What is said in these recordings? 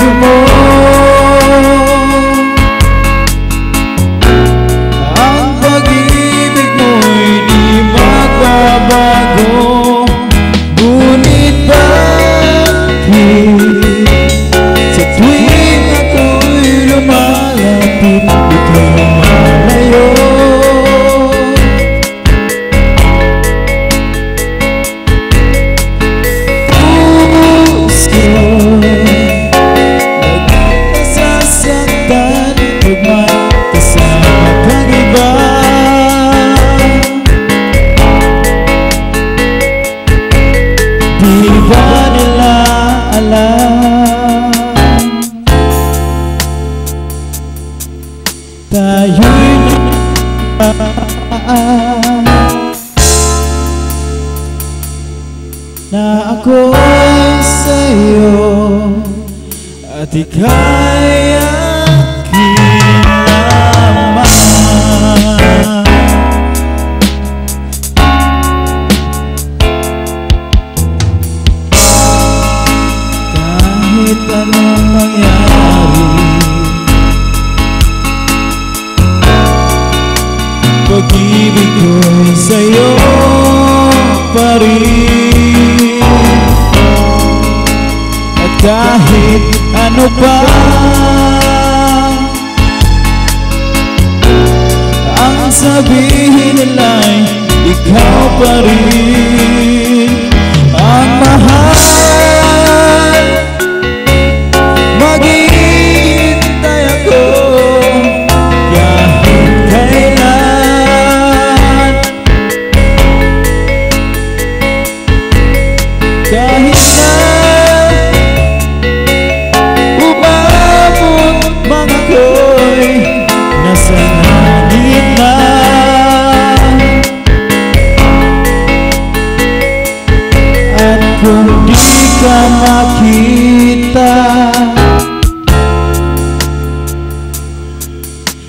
to more. Na ako'y sa'yo At ika'y aking lamang Kahit anong mangyari Pag-ibig ko'y sa'yo pa kahit ano pa. Ang sabihin nila'y ikaw pa rin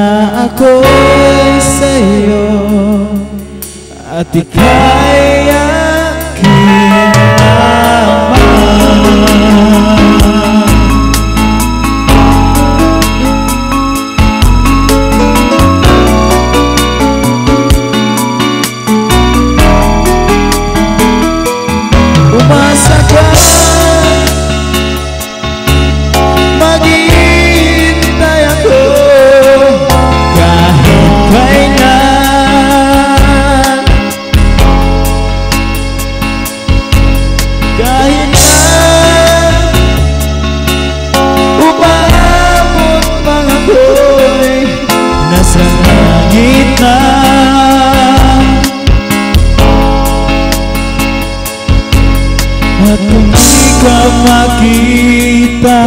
na ako'y sa'yo. At ika'y At kung di ka makita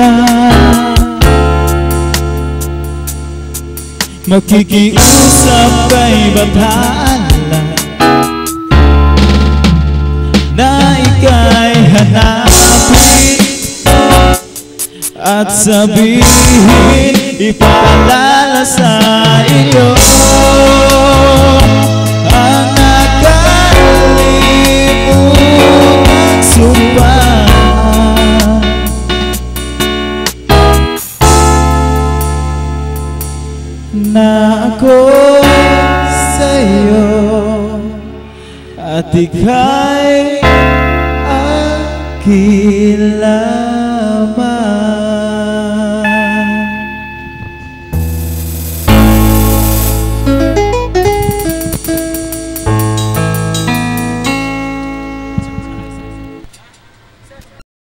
Makikiusap kay Bathala Na ika'y hanapin At sabihin Ipaalala sa iyo at ika'y aking lang.